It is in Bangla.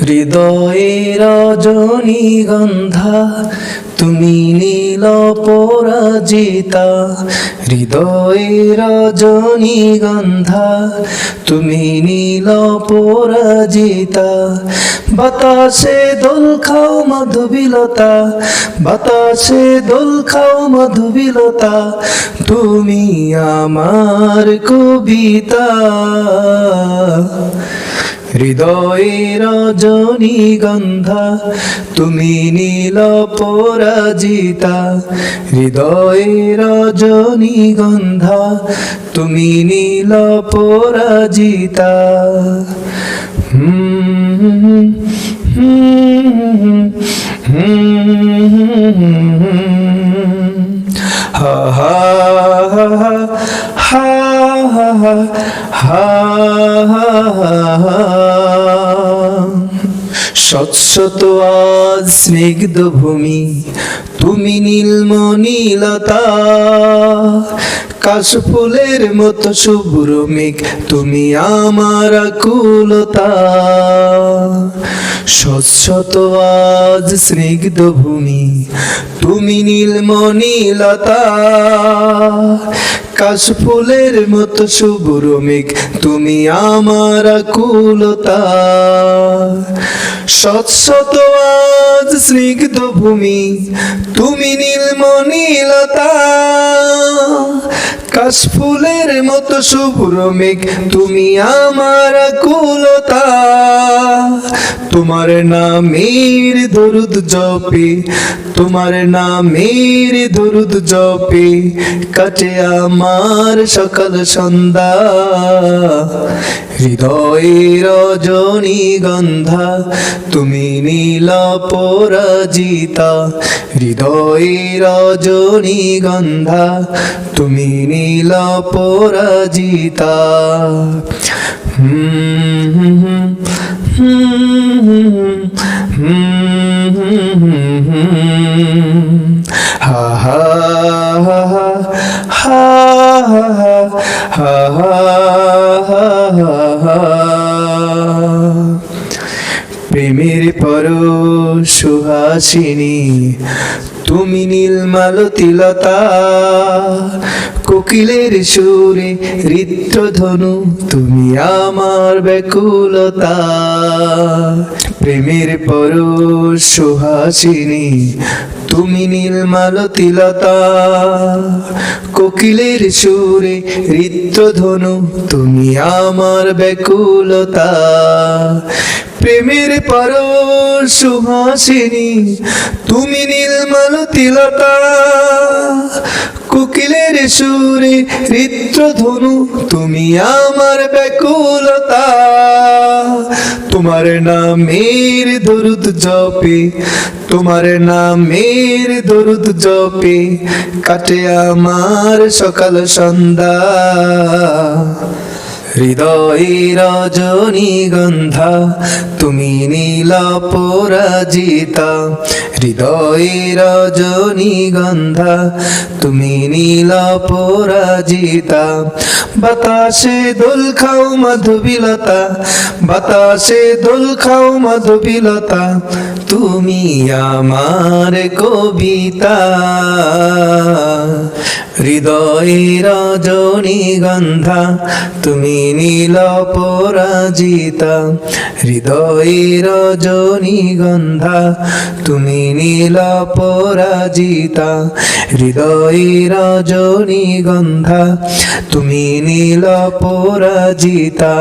হৃদয়ে রজনীগন্ধা তুমি নীল পরাজিতা। হৃদয়ে রজনীগন্ধা তুমি নীল পরাজিতা। বাতাসে দোল খাও মধুবিলতা, বাতাসে দোল খাও মধুবিলতা, তুমি আমার কবিতা। হৃদয়ে রজনীগন্ধা তুমি নীল পরাজিতা হৃদয়ে রজনীগন্ধা তুমি নীল পরাজিতা হুম হা হা হা হা হা হা হা স্বচ্ছত আজ স্নিগ্ধ ভূমি তুমি নীলমণিলতা। কাশফুলের মতো শুভ্র মেঘ তুমি আমার আকুলতা। স্বচ্ছত আজ স্নিগ্ধ ভূমি তুমি কাশফুলের মতো শুভ্রমিক তুমি আমার আকুলতা। সৎসত আজ স্নিগ্ধ ভূমি, তুমি নীলমণিলতা। কাশফুলের মতো শুভ্রমিক তুমি আমার আকুলতা। তোমার নামের দরুদ জপে, তোমার নামের দরুদ জপে, কাটে আমার সকাল সন্ধ্যা। হৃদয়ে রজনী গন্ধা, তুমি নীল পরাজিতা হৃদয়ে রজনী গন্ধা তুমি নীল পরাজিতা হুম হা হা হা হা হা হা পর সুহাসিনী, তুমি নীলমালতিলতা কোকিলের সুরে ঋত্রধনু, তুমি আমার ব্যাকুলতা। প্রেমের পর সুহাসিনী, তুমি নীলমালতিলতা কোকিলের সুরে ঋত্রধনু, তুমি আমার ব্যাকুলতা। প্রেমের পর সুহাসিনী, তুমি নীলমালতিলতা কোকিলের সুরে ঋত্রধনু, তুমি আমার ব্যাকুলতা। তোমার নামের দরুদ জপে, তোমার নামের দরুদ জপে, কাটে আমার সকাল সন্ধ্যা। হৃদয়ে রজনীগন্ধা তুমি নীল পরাজিতা। হৃদয়ে রজনীগন্ধা তুমি নীল পরাজিতা। বাতাসে দোল খাও মধুবিলতা, বাতাসে দোল খাও মধুবিলতা, তুমি আমার কবিতা। হৃদয়ে রজনীগন্ধা তুমি নীল পরাজিতা। হৃদয়ে রজনীগন্ধা তুমি নীল পরাজিতা। হৃদয়ে রজনীগন্ধা তুমি নীল পরাজিতা।